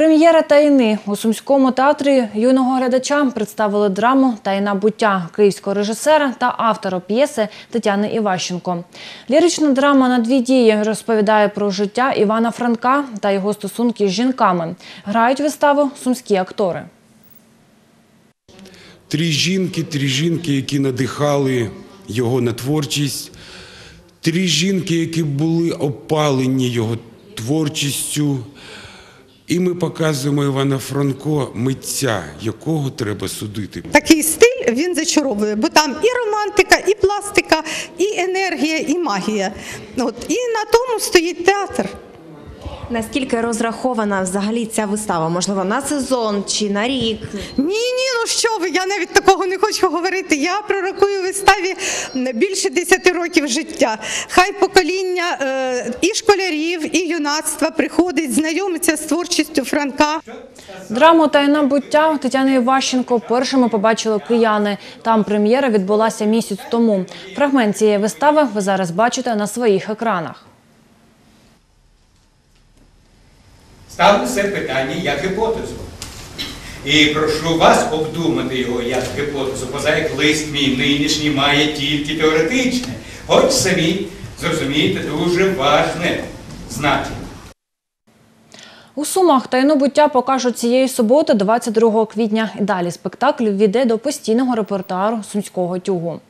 Прем'єра тайни у сумському театрі юного глядача представили драму Тайна буття київського режисера та автора п'єси Тетяни Іващенко. Лірична драма на дві дії розповідає про життя Івана Франка та його стосунки з жінками. Грають виставу сумські актори. Три жінки, три жінки, які надихали його на творчість, три жінки, які були опалені його творчістю. І ми показуємо Івана Франко, митця, якого треба судити. Такий стиль він зачаровує, бо там і романтика, і пластика, і енергія, і магія. От і на тому стоїть театр. Наскільки розрахована взагалі ця вистава? Можливо, на сезон чи на рік? Ні, ні, ну що ви, я навіть такого не хочу говорити. Я пророкую виставі більше 10 років життя. Хай покоління е, і школярів, і юнацтва приходить, знайомиться з творчістю Франка. Драму Тайна буття Тетяни Іващенко першими побачили кияни. Там прем'єра відбулася місяць тому. Фрагмент цієї вистави ви зараз бачите на своїх екранах. Ставлю це питання як гіпотезу. І прошу вас обдумати його як гіпотезу, поза як лист мій нинішній має тільки теоретичне, хоч самі зрозумієте дуже важне значення. У Сумах тайну буття покажуть цієї суботи, 22 квітня. І далі спектакль війде до постійного репертуару сумського тюгу.